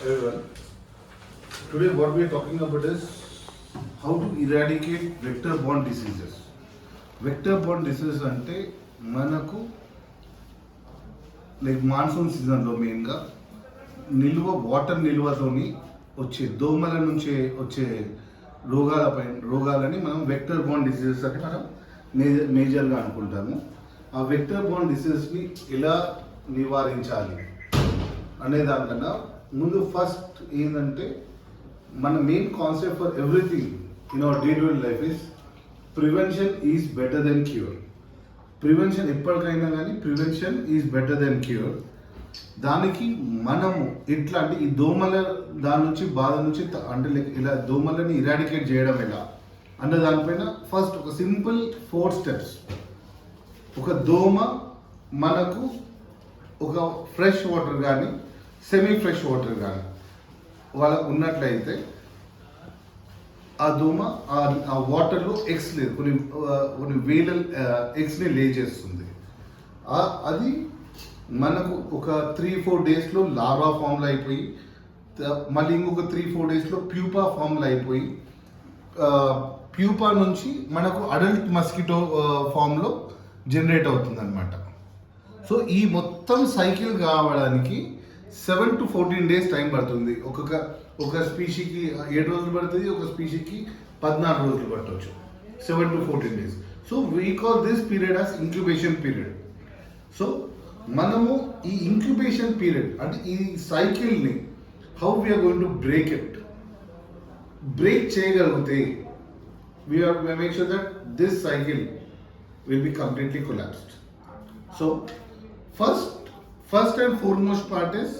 everyone. Today what we are talking about is how to eradicate vector-borne diseases. Vector-borne diseases అంటే మనకు like monsoon సీజన్లో మెయిన్గా నిల్వ water నిల్వతోని వచ్చే దోమల నుంచి వచ్చే రోగాలపై రోగాలని మనం వెక్టర్ బోన్ డిసీజెస్ అని మనం మేజర్ మేజర్గా అనుకుంటాము ఆ వెక్టర్ బోన్ డిసీజెస్ని ఎలా నివారించాలి అనే దానికన్నా ముందు ఫస్ట్ ఏంటంటే మన main concept for everything in our day to life is prevention is better than cure prevention ఎప్పటికైనా కానీ prevention is better than cure దానికి మనము ఎట్లా అంటే ఈ దోమల దాని నుంచి బాధ నుంచి త- అంటే లైక్ ఇలా దోమలని ఇరాడికేట్ చేయడం ఎలా? అన్న దానిపైన ఫస్ట్ ఒక సింపుల్ ఫోర్ స్టెప్స్ ఒక దోమ మనకు ఒక ఫ్రెష్ వాటర్ కానీ సెమీ ఫ్రెష్ వాటర్ కానీ వాళ్ళకు ఉన్నట్లయితే ఆ దోమ ఆ- వాటర్లో ఎగ్స్ లేదు. కొన్ని కొన్ని వేల ఎగ్స్ని లే చేస్తుంది. అది మనకు ఒక త్రీ ఫోర్ డేస్లో లార్వా ఫామ్లో అయిపోయి మళ్ళీ ఇంకొక త్రీ ఫోర్ డేస్లో ప్యూపా ఫామ్లో అయిపోయి ప్యూపా నుంచి మనకు అడల్ట్ మస్కిటో ఫామ్లో జనరేట్ అవుతుంది అనమాట సో ఈ మొత్తం సైకిల్ కావడానికి seven to fourteen days time పడుతుంది. ఒక్కొక్క ఒక స్పీషీకి ఏడు రోజులు పడుతుంది ఒక స్పీషీకి పద్నాలుగు రోజులు పట్టవచ్చు seven to fourteen days so we call this period as incubation period so మనము ఈ ఇంక్యుబేషన్ పీరియడ్ అంటే ఈ సైకిల్ని how we are going to break it break చేయగలిగితే we are make sure that this cycle will be completely collapsed so first first and foremost part is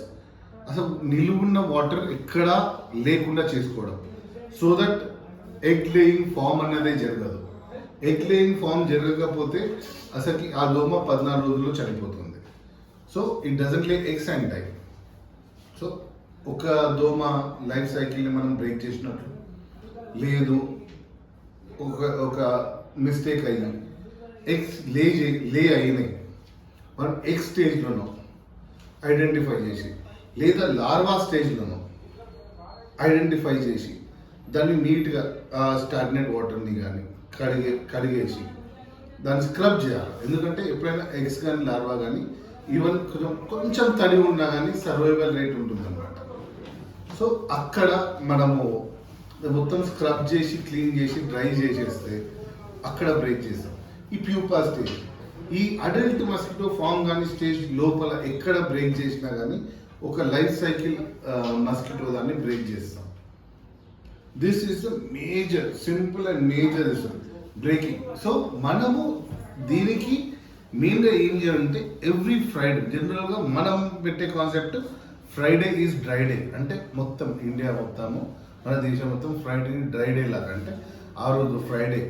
అసలు నిలువున్న water ఎక్కడా లేకుండా చేసుకోవడం. So that egg laying form అన్నదే జరగదు. Egg laying form జరగకపోతే అసలు ఆ దోమ పద్నాలుగు రోజుల్లో చనిపోతుంది. So it doesn't lay eggs and time so ఒక దోమ లైఫ్ సైకిల్ని మనం బ్రేక్ చేసినట్లు లేదు ఒక ఒక మిస్టేక్ అయినా ఎగ్స్ లే లే అయినాయి. మనం ఎగ్ ఉన్నాం ఐడెంటిఫై చేసి లేదా లార్వా స్టేజ్లోనో ఐడెంటిఫై చేసి దాన్ని నీట్గా స్టాగ్నెట్ వాటర్ని కానీ కడిగే కడిగేసి దాన్ని స్క్రబ్ చేయాలి. ఎందుకంటే ఎప్పుడైనా ఎగ్స్ కానీ లార్వా కానీ ఈవెన్ కొంచెం కొంచెం తడి ఉన్నా కానీ సర్వైవల్ రేట్ ఉంటుందన్నమాట. సో అక్కడ మనము మొత్తం స్క్రబ్ చేసి క్లీన్ చేసి డ్రై చేసేస్తే అక్కడ బ్రేక్ చేస్తాం. ఈ ప్యూపా స్టేజ్. ఈ అడల్ట్ మస్కిటో ఫామ్ కానీ స్టేజ్ లోపల ఎక్కడ బ్రేక్ చేసినా కానీ ఒక లైఫ్ సైకిల్ మస్కిటో దాన్ని బ్రేక్ చేస్తాం. This is the major simple and major is breaking so మనము దీనికి మెయిన్గా ఏం చేయాలంటే ఎవ్రీ ఫ్రైడే జనరల్గా మనం పెట్టే concept Friday is dry day అంటే మొత్తం ఇండియా మొత్తము మన దేశం మొత్తం ఫ్రైడే డ్రై డే లాగా. అంటే ఆ రోజు ఫ్రైడే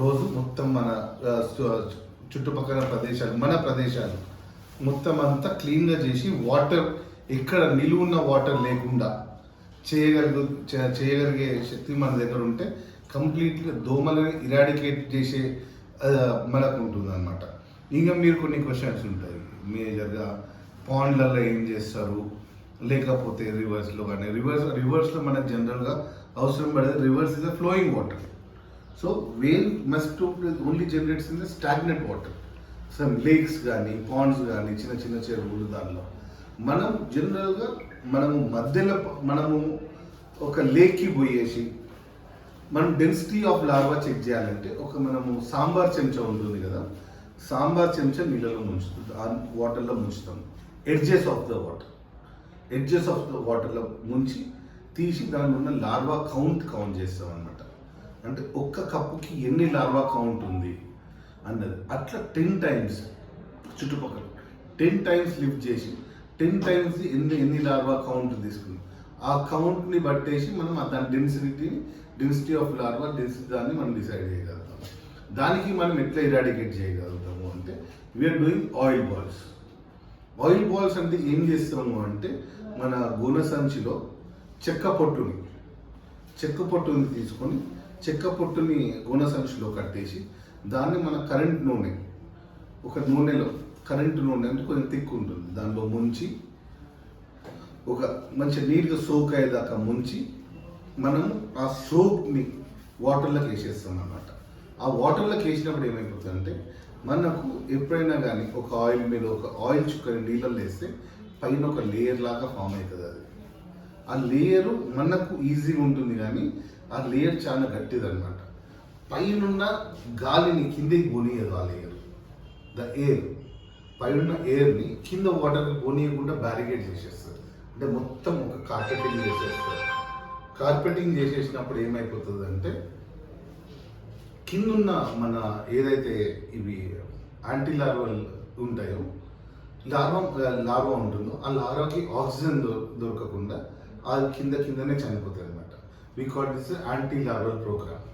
రోజు మొత్తం మన చుట్టుపక్కల ప్రదేశాలు మన ప్రదేశాలు మొత్తం అంతా క్లీన్గా చేసి వాటర్ ఎక్కడ నిలువున్న వాటర్ లేకుండా చేయగలుగు చేయగలిగే శక్తి మన దగ్గర ఉంటే కంప్లీట్గా దోమలని ఇరాడికేట్ చేసే మనకు ఉంటుంది అనమాట ఇంకా మీరు కొన్ని క్వశ్చన్స్ ఉంటాయి. మేజర్గా పాండ్లలో ఏం చేస్తారు? లేకపోతే రివర్స్లో కానీ రివర్స్ రివర్స్లో మనకు జనరల్గా అవసరం పడేది rivers is flowing water. So well must only generates in the stagnant water some lakes కానీ పాండ్స్ కానీ చిన్న చిన్న చెరువులు దానిలో. మనం జనరల్గా మనము మధ్యలో మనము ఒక లేక్కి పోయేసి మనం డెన్సిటీ ఆఫ్ లార్వా చెక్ చేయాలంటే ఒక మనము సాంబార్ చెంచా ఉంటుంది కదా సాంబార్ చెంచా నీళ్ళలో ముంచుతుంది ఆ వాటర్లో ముంచుతాం. Edges of the water edges of the వాటర్లో ముంచి తీసి దానిలో ఉన్న లార్వా కౌంట్ కౌంట్ చేస్తాం అనమాట అంటే ఒక్క కప్పుకి ఎన్ని లార్వా కౌంట్ ఉంది? అన్నది. అట్లా టెన్ టైమ్స్ చుట్టుపక్కల. టెన్ టైమ్స్ లిఫ్ట్ చేసి టెన్ టైమ్స్ ఎన్ని ఎన్ని లార్వా కౌంట్ తీసుకున్నాం? ఆ కౌంట్ని బట్టేసి మనం దాని డెన్సిటీని డెన్సిటీ ఆఫ్ లార్వా డెన్సిటీ దాన్ని మనం డిసైడ్ చేయగలుగుతాం. దానికి మనం ఎట్లా ఇరాడికేట్ చేయగలుగుతాము అంటే we are doing oil balls oil balls అంటే ఏం చేస్తాము అంటే మన గుణ సంచిలో చెక్క పొట్టుని చెక్క పొట్టుని తీసుకొని చెక్క పొట్టుని గుణ సంచిలో కట్టేసి దాన్ని మన కరెంట్ నూనె ఒక నూనెలో కరెంటు నూనె అంటే కొంచెం తిక్కు ఉంటుంది. దానిలో ముంచి ఒక మంచి నీట్గా సోక్ అయ్యేదాకా ముంచి మనము ఆ సోప్ని వాటర్లోకి వేసేస్తాం అన్నమాట. ఆ వాటర్లోకి వేసినప్పుడు ఏమైపోతుందంటే మనకు ఎప్పుడైనా కానీ ఒక ఆయిల్ మీద ఒక ఆయిల్ చుక్కని నీళ్ళలో వేస్తే పైన ఒక లేయర్ లాగా ఫామ్ అవుతుంది అది. ఆ లేయర్ మనకు ఈజీగా ఉంటుంది కానీ ఆ లేయర్ చాలా గట్టిది అనమాట పైనున్న గాలిని కిందకి పోనీయదు ఆ లేయర్ ద ఎయిర్ పైన ఎయిర్ని కింద వాటర్కి పోనీయకుండా బ్యారికేడ్ చేసేస్తుంది. అంటే మొత్తం ఒక కార్పెటింగ్ చేసేస్తారు కార్పెటింగ్ చేసేసినప్పుడు ఏమైపోతుంది అంటే కిందున్న మన ఏదైతే ఇవి యాంటీ లార్వల్ ఉంటాయో లార్వా లార్వా ఉంటుందో ఆ లార్వాకి ఆక్సిజన్ దొ- దొరకకుండా అది కింద కిందనే చనిపోతాయి we call this anti larval program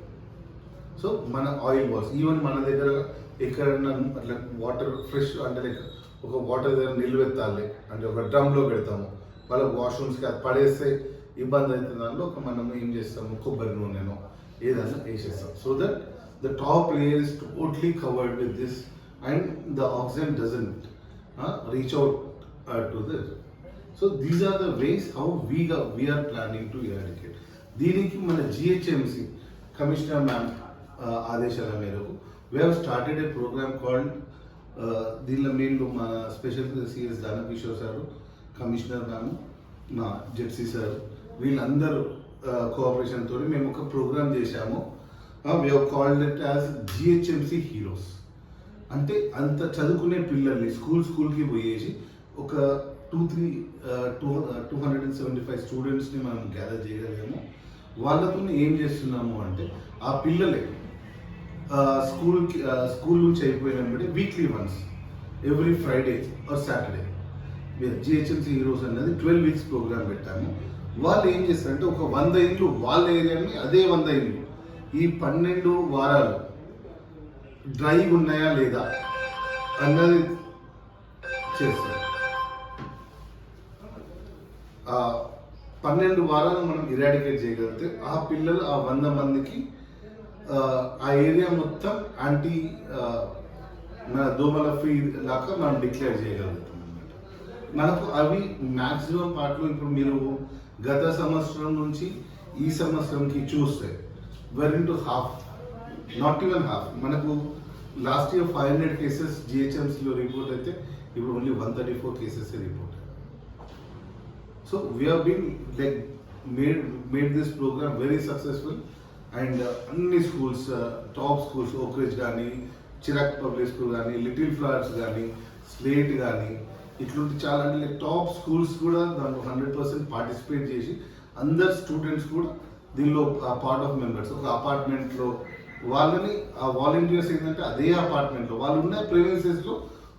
so మన ఆయిల్ వాష్ ఈవెన్ మన దగ్గర ఎక్కడన్నా అట్లా వాటర్ ఫ్రెష్ అంటే లైక్ ఒక వాటర్ దగ్గర నిల్వెత్తాలి అంటే ఒక డ్రమ్లో పెడతాము. వాళ్ళకి వాష్రూమ్స్కి అది పడేస్తే ఇబ్బంది అవుతుంది. దానిలో ఒక మనం ఏం చేస్తాము? కొబ్బరి నూనెను ఏదన్నా వేసేస్తాం. So that the top layer is totally covered with this and the oxygen doesn't reach out to this so these are the ways how we we are planning to eradicate దీనికి మన జిహెచ్ఎంసి కమిషనర్ మ్యామ్ ఆదేశాల మేరకు we have started a program called దీనిలో మీరు మన special CS Danakishore sir commissioner ma'am మా ZC sir వీళ్ళందరూ cooperation తోటి మేము ఒక ప్రోగ్రామ్ చేశాము. We have called it as GHMC heroes అంటే అంత చదువుకునే పిల్లల్ని స్కూల్ స్కూల్కి పోయేసి ఒక two three two two hundred and seventy five స్టూడెంట్స్ని మనం గ్యాదర్ చేయగలిగాము. వాళ్ళతో ఏం చేస్తున్నాము అంటే ఆ పిల్లలే స్కూల్కి స్కూల్ నుంచి అయిపోయినప్పుడు weekly once every Friday or Saturday GHMC heroes అనేది ట్వెల్వ్ వీక్స్ ప్రోగ్రామ్ పెట్టాము. వాళ్ళు ఏం చేస్తారంటే ఒక వంద ఇండ్లు వాళ్ళ ఏరియాని అదే వంద ఇండ్లు ఈ పన్నెండు వారాలు డ్రై ఉన్నాయా లేదా అన్నది చేస్తారు. పన్నెండు వారాలు మనం ఇరాడికేట్ చేయగలిగితే ఆ పిల్లలు ఆ వంద మందికి ఆ, ఏరియా మొత్తం యాంటీ మన దోమల ఫ్రీ లాగా మనం డిక్లేర్ చేయగలుగుతాం అనమాట మనకు అవి మ్యాక్సిమం పార్ట్లో ఇప్పుడు మీరు గత సంవత్సరం నుంచి ఈ సంవత్సరంకి చూస్తే were to half not even half మనకు last year five hundred cases జిహెచ్ఎంసీలో report అయితే ఇప్పుడు only one thirty four cases report so we have been like made made this program very successful and అన్ని స్కూల్స్ టాప్ స్కూల్స్ ఓక్రేజ్ కానీ Chirec public school కానీ Little Flowers కానీ Slate కానీ ఇట్లాంటి చాలా అంటే లైక్ టాప్ స్కూల్స్ కూడా దాంట్లో హండ్రెడ్ పర్సెంట్ పార్టిసిపేట్ చేసి అందరు స్టూడెంట్స్ కూడా దీనిలో పార్ట్ ఆఫ్ మెంబర్స్ ఒక అపార్ట్మెంట్లో వాళ్ళని ఆ వాలంటీర్స్ ఏంటంటే అదే అపార్ట్మెంట్లో వాళ్ళు ఉన్న ప్రివెన్సెస్లో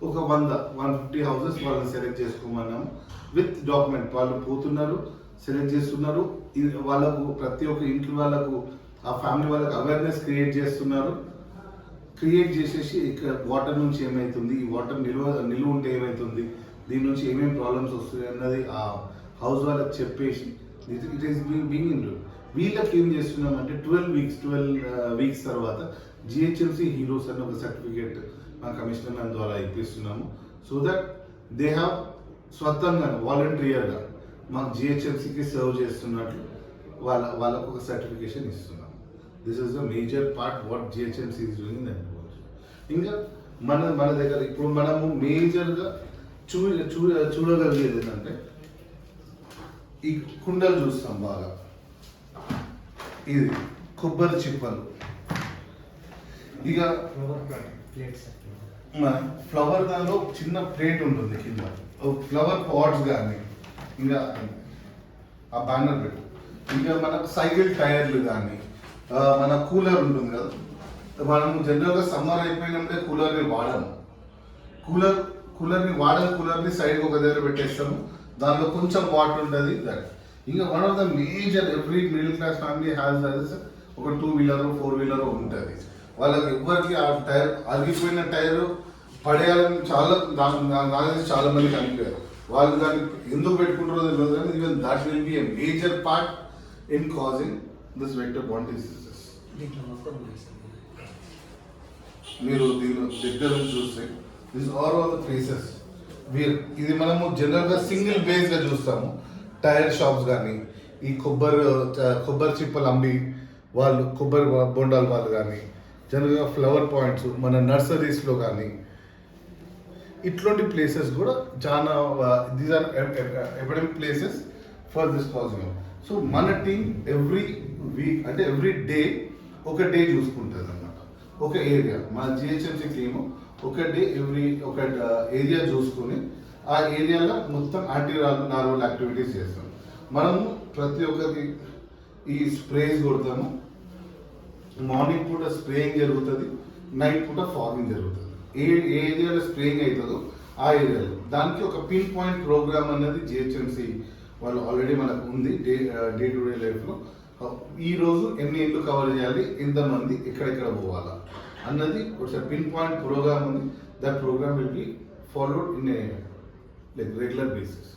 ఒక వంద వన్ ఫిఫ్టీ హౌసెస్ వాళ్ళని సెలెక్ట్ చేసుకోమన్నాము. With document. వాళ్ళు పోతున్నారు సెలెక్ట్ చేస్తున్నారు. ఇది వాళ్ళకు ప్రతి ఒక్క ఇంట్లో వాళ్ళకు ఆ ఫ్యామిలీ వాళ్ళకి అవేర్నెస్ క్రియేట్ చేస్తున్నారు. క్రియేట్ చేసేసి ఇక్కడ వాటర్ నుంచి ఏమవుతుంది ఈ వాటర్ నిల్వ నిల్వ ఉంటే ఏమవుతుంది దీని నుంచి ఏమేమి ప్రాబ్లమ్స్ వస్తుంది అన్నది ఆ హౌస్ వాళ్ళకి చెప్పేసి ఇట్ ఈస్ బీయింగ్ ఇన్ వీళ్ళకి ఏం చేస్తున్నామంటే ట్వెల్వ్ వీక్స్ ట్వెల్వ్ వీక్స్ తర్వాత జిహెచ్ఎంసీ హీరోస్ అనే ఒక సర్టిఫికేట్ మా కమిషనర్ మ్యామ్ ద్వారా ఇప్పిస్తున్నాము. సో దట్ దే హ్యావ్ స్వతంగా వాలంటీర్గా మాకు జిహెచ్ఎంసీకి సర్వ్ చేస్తున్నట్లు వాళ్ళ వాళ్ళకు ఒక సర్టిఫికేషన్ ఇస్తున్నాం. This is the major part what GHMC is doing that ఇంకా మన మన దగ్గర ఇప్పుడు మనము మేజర్గా చూ చూ చూడగలిగేది ఏంటంటే ఈ కుండలు చూస్తాం బాగా. ఇది కొబ్బరి చిప్పలు. ఇక ఫ్లవర్ దానిలో చిన్న ప్లేట్ ఉంటుంది కింద. ఫ్లవర్ పాట్స్ కానీ ఇంకా ఆ బ్యానర్ పెట్టు ఇంకా మన సైకిల్ టైర్లు కానీ మన కూలర్ ఉంటుంది కదా. మనం జనరల్గా సమ్మర్ అయిపోయినప్పుడే కూలర్ని వాడము. కూలర్ కూలర్ని వాడని కూలర్ని సైడ్కి ఒక దగ్గర పెట్టేస్తాము. దానిలో కొంచెం వాటర్ ఉంటుంది దాని ఇంకా one of the major every middle class family has that ఒక టూ వీలర్ ఫోర్ వీలర్ ఉంటుంది. వాళ్ళకి ఎవ్వరికి ఆ టైర్ అరిగిపోయిన టైర్ పడేయాలని చాలా నాకు చాలా మంది కనిపించారు. వాళ్ళు దాన్ని ఎందుకు పెట్టుకుంటారో తెలియదు కానీ even that will be a major part in causing this vector bond diseases. మీరు దీని దగ్గర నుంచి చూస్తే this are all the places where ఇది మనము జనరల్గా సింగిల్ బేస్గా చూస్తాము. టైర్ షాప్స్ కానీ ఈ కొబ్బరి కొబ్బరి చిప్పలు అమ్మి వాళ్ళు కొబ్బరి బొండాల వాళ్ళు కానీ జనరల్గా ఫ్లవర్ పాయింట్స్ మన నర్సరీస్లో కానీ ఇట్లాంటి ప్లేసెస్ కూడా చాలా these are evident places for this causing so మన టీం ఎవ్రీ వీక్ అంటే ఎవ్రీ డే ఒక డే చూసుకుంటుంది అన్నమాట ఒక ఏరియా మన జిహెచ్ఎంసీ టీమ్ ఒక డే ఎవ్రీ ఒక uh, ఏరియా చూసుకొని ఆ ఏరియాలో మొత్తం యాంటీ నార్మల్ యాక్టివిటీస్ చేస్తాం. మనము ప్రతి ఒక్కరికి ఈ స్ప్రేస్ కొడతాము మార్నింగ్ పూట స్ప్రేయింగ్ జరుగుతుంది నైట్ పూట ఫాగింగ్ జరుగుతుంది. ఏ ఏ ఏరియాలో స్ప్రేయింగ్ అవుతుందో ఆ ఏరియాలో. దానికి ఒక పిన్ పాయింట్ ప్రోగ్రామ్ అనేది జిహెచ్ఎంసి వాళ్ళు ఆల్రెడీ మనకు ఉంది డే డే టు డే లైఫ్లో ఈ రోజు ఎన్ని ఇళ్ళు కవర్ చేయాలి ఎంతమంది ఎక్కడెక్కడ పోవాలా అన్నది ఒక పిన్ పాయింట్ ప్రోగ్రామ్ ఉంది. That program will be followed in a like regular basis.